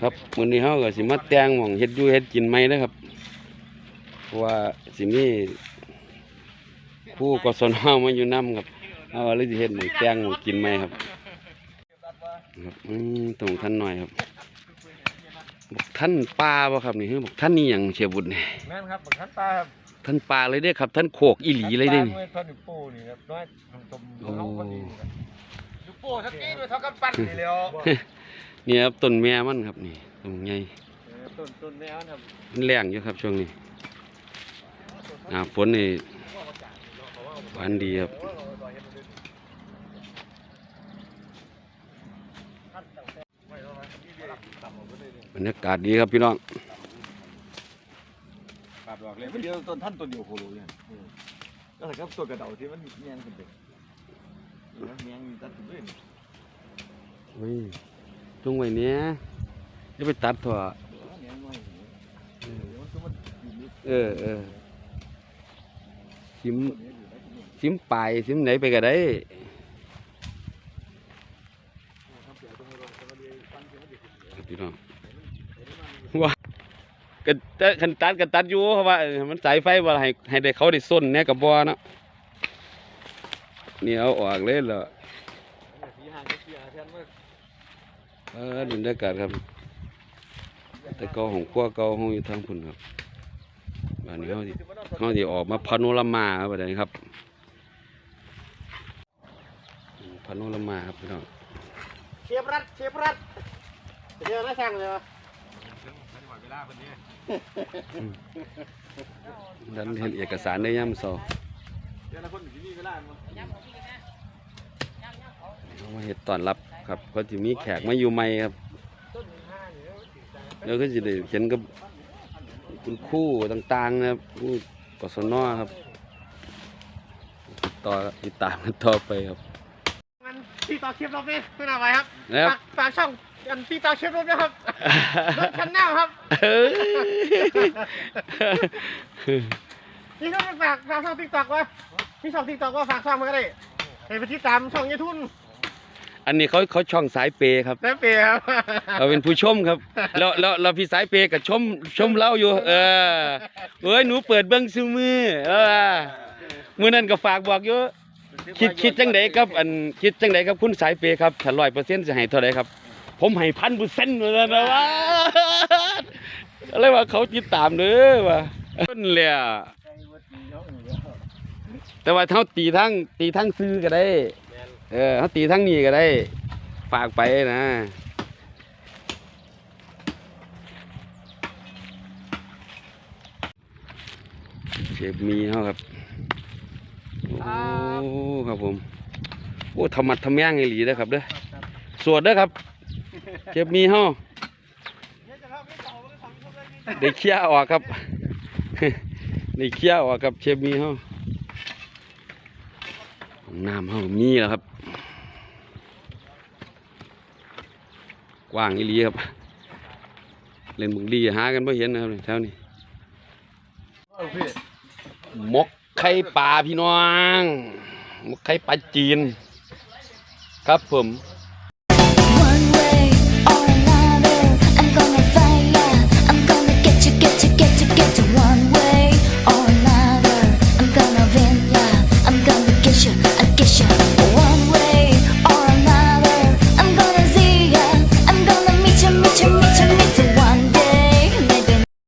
ครับมื้อนี้เฮาก็สิมาแต่งหม่องเฮ็ดอยู่เฮ็ดกินใหม่เด้อครับเพราะว่าสิมีผู้กศนมาอยู่นํครับเฮาก็เลยสิเฮ็ดหม่องแต่งหม่องกินใหม่ครับครับอืมตรงท่านหน่อยครับบอกท่านปลาบ่ครับนี่คือบอกท่านนี่หยังเชียบุตรนี่แม่นครับบักขันตาครับท่านปลาเลยเด้อครับ ท่านโคกอีหลีเลยเด้อนี่ขันตาท่านอยู่ปูนี่ครับน้อยทำตมโอ้เขาพอดีครับอยู่ปูทักกี้ด้วยเท่ากับปั้นนี่แล้ว เนี่ยครับต้นแม่มันครับนี่ตรงใหญ่เออต้นต้นแนวนะครับมันแรงอยู่ครับช่วงนี้หน้าฝนนี่หวานดีครับบรรยากาศดีครับพี่น้องปาดดอกเลยมันเดียวต้นท่านต้นเดียวโคโลเนี่ยเออก็แต่ครับตัวกระเดาที่มันเมียงขึ้นไปเออเมียงตัดขึ้นไปนี่อุ้ย จงไว้เนี้ยจะไปตัดถั่วเออเอออมันก็มันอยู่นี่เออเออซิมได้ที่นี่ซิมปลายซิมไหนไปก็ได้ดีเนเดี๋ยวขึ้นเดี๋ยวครับพี่น้องว่ากันตันตัดกันตัดอยู่เพราะว่า มันสายไฟบ่าให้ให้ได้เขาได้ส้นเนี่ยกับบ่เนาะเนี่ยเอาออกเลยเหรอ เออบรรยากาศครับ แต่เก่าของครัวเก่าห้องอยู่ทางพุ่นครับบ้านนี้เขาสิเขาสิออกมาพาโนรามาครับบัดนี้ครับอืมพาโนรามาครับพี่น้องเชฟรัดเชฟรัดเดี๋ยวนะช่างเลยวะดันเห็นเอกสารได้ย่ำเสาเดี๋ยวละคนอยู่ที่นี่เวลามั้งเอามาเห็ดตอนรับ ครับเขาจะมีแขกมาอยู่ใหม่ครับต้นหนึ่งห้าเนี่ยแล้วก็จะได้เขียนกับคุณครู่ต่างๆนะครับครู่กศนครับติดต่อติดตามกันต่อไปครับมันพี่ต่อเชฟรบเนี่ยไม่น่าไหวครับนะครับฝากฝากช่องอันพี่ต่อเชฟรบนะครับรถคันแนวครับเอ้ยนี่ก็ฝากฝากช่องติ๊กต็อกวะพี่ช่องติ๊กต็อกว่าฝากช่องมาก็ได้เห็นไปติดตามช่องยายทุน อันนี้เขาเขาช่องสายเปย์ครับแม่เปียครับเราเป็นผู้ชมครับ แล้วแล้วเราพี่สายเปย์กับชมชมเราอยู่ เออเอ้ยหนูเปิดเบิ้งซูมือเออมือนั้นก็ฝากบอกอยู่คิดคิดจังไดครับ อันคิดจังไดครับคุณสายเปย์ครับถ้าร้อยเปอร์เซ็นต์จะให้เท่าไหรครับ ผมให้พันเปอร์เซ็นต์เลยนะว่าอะไรว่าเขาติดตามเด้อว่าต้นเลยอะแต่ว่าเขาตีทั้งตีทั้งซื้อก็ได้ เออเขาตีทั้งนี้ก็ได้ ฝากไปนะเชฟมีเขาครับ โอ้ครับผม โอ้ธรรมัดทำแม่งไอหลีนะครับเด้อสวดเด้อครับเชฟมีเขาได้เคี่ยออกครับได้เคี่ยออกครับเชฟมีเขา น้ำเขามีแล้วครับ กว้างอีหลีครับ เล่นบุกดีหากันไม่เห็นนะครับแถวนี้มกไข่ปลาพี่น้องมกไข่ปลาจีน ครับผม